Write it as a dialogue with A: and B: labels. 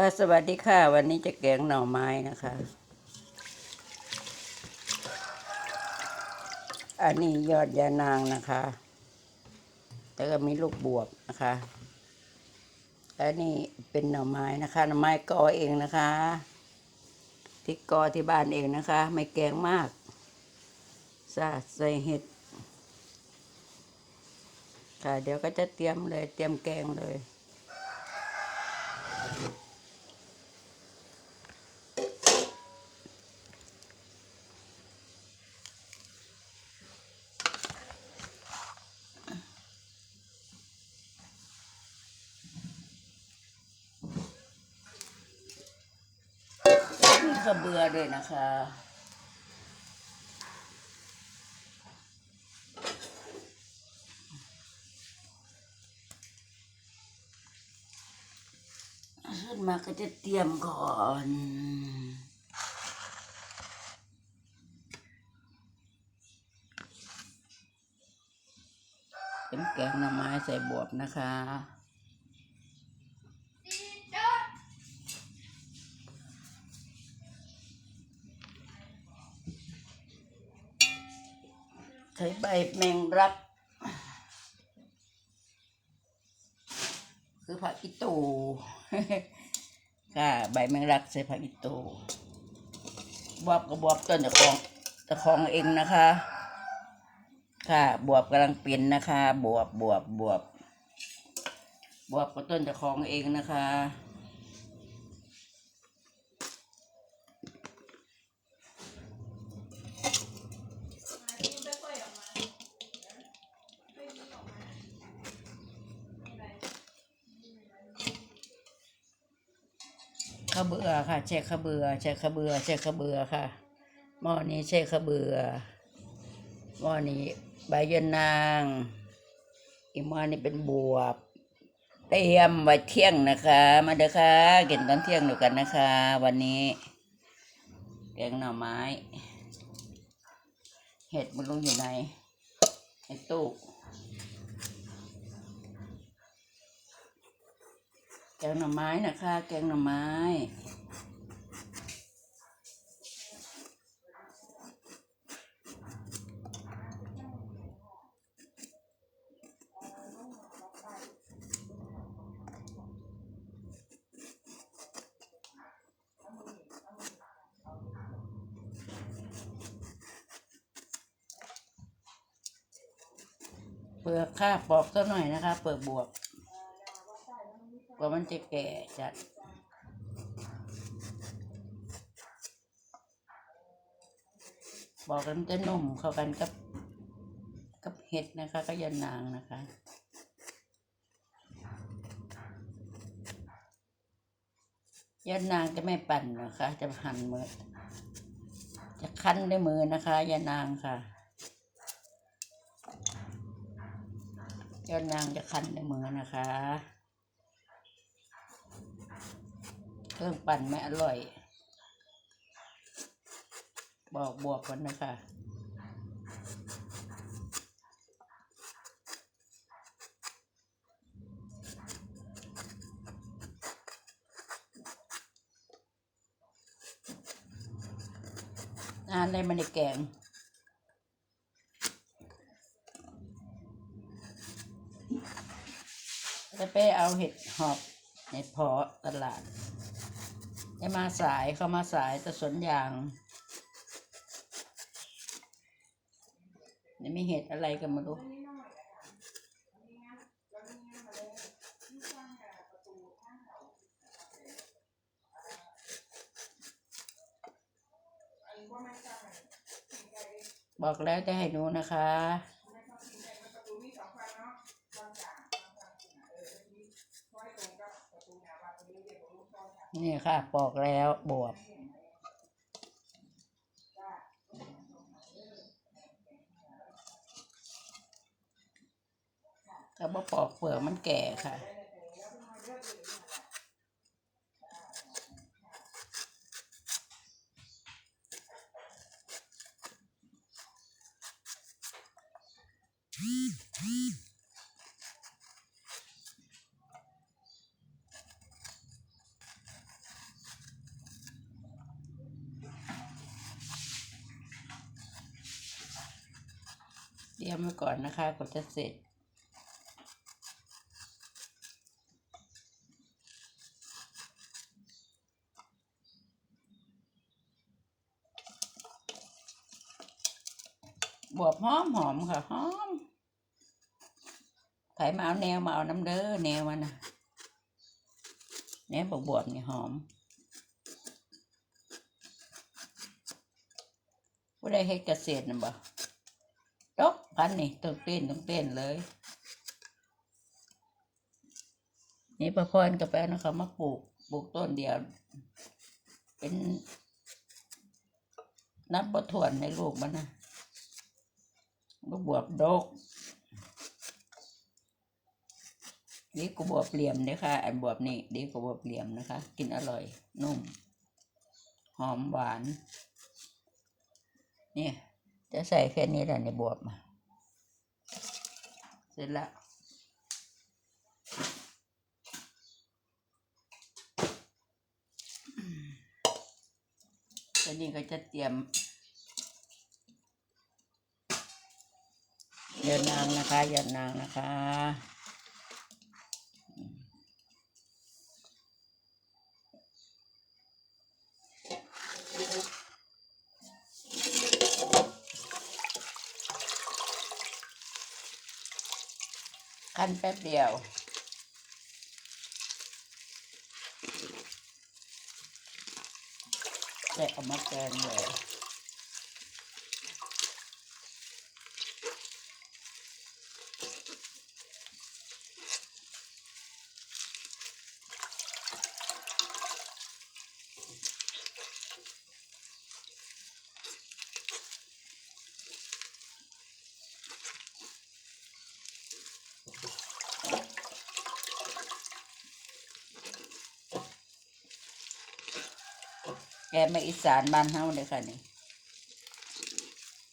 A: ค่ะสวัสดีค่ะ วันนี้จะแกงหน่อไม้นะคะ อันนี้ยอดยานางนะคะ แล้วก็มีลูกบวบนะคะอันนี้เป็นหน่อไม้นะคะหน่อไม้กอเองนะคะที่กอที่บ้านเองนะคะ ไม่แกงมากซาใส่เห็ดค่ะเดี๋ยวก็จะเตรียมเลยเตรียมแกงเลย มี กระเบือด้วยนะคะ ขึ้นมาก็จะเตรียมก่อนเป็นแกงหน่อไม้ใส่บวบนะคะ ใช้ใบแมงรักคือผักอีตูค่ะใบแมงรักใส่ผักอีตูบวบกับบวบต้นตะคองตะคองเองนะคะ ค่ะบวบกำลังเป็นนะคะ บวบบวบบวบบวบก็ต้นตะคองเองนะคะ ข้าเบื่อค่ะ แช่ข้าเบื่อแช่ข้าเบื่อแช่ข้าเบื่อค่ะ หม้อนี้แช่ข้าเบื่อ หม้อนี้ใบยะนาง อีกหม้อนี้เป็นบวบ เตรียมไว้เที่ยงนะคะ มาเด้อค่ะกินตอนเที่ยงด้วยกันนะคะ วันนี้แกงหน่อไม้ เห็ดมันลงอยู่ในในตู้ แกงหน่อไม้นะคะ แกงหน่อไม้ เปลือกค่ะปอกสักหน่อยนะคะ เปลือกบวบ กว่ามันจะแก่จัดบอกกันมันจะนุ่มเข้ากันกับกับเห็ดนะคะก็ยันนางนะคะยันนางจะไม่ปั่นนะคะ จะหั่นมือจะคั้นด้วยมือนะคะยันนางค่ะยันนางจะคั้นด้วยมือนะคะ เครื่องปั่นไม่อร่อย บอกบวกกันนะคะอ่านได้มันในแกงจะไปเอาเห็ดหอบเห็ดพาะตลาด จะมาสายเข้ามาสายแต่สวนยางนี่มีเห็ดอะไรกันมาดูบอกแล้วจะให้หนูนะคะ นี่ค่ะ ปอกแล้วบวบถ้าบ่ปอกเปลือกมันแก่ค่ะ เตรียมไว้ก่อนนะคะกว่าจะเสร็จ บวบหอมหอมค่ะหอมไผมาเอาแนวมาเอาน้ำเด้อแนวมันนะแนวบวบบวบนี่หอมผู้ใดเฮ็ดเกษตรน่ะบ่ ดอกพันนี่ต้องเต้นต้องเต้นเลย นี่ประพรกับแฟนเขามาปลูกปลูกต้นเดียว เป็นนับประถวนในลูกมันนะลูกบวบดกนี่กูบวบเหลี่ยมนี่ยค่ะอันบวบนี่ดีกูบวบเหลี่ยมนะคะ กินอร่อยนุ่ม หอมหวาน เนี่ย จะใส่แค่นี้แหละในบวบมา เสร็จละตอนนี้ก็จะเตรียมเยอดนางนะคะเยอดนางนะคะ ขั้นแป๊บเดียวแกะออกมาแกงเลย แกมาอีสานบ้านเฮาเลยค่ะนี่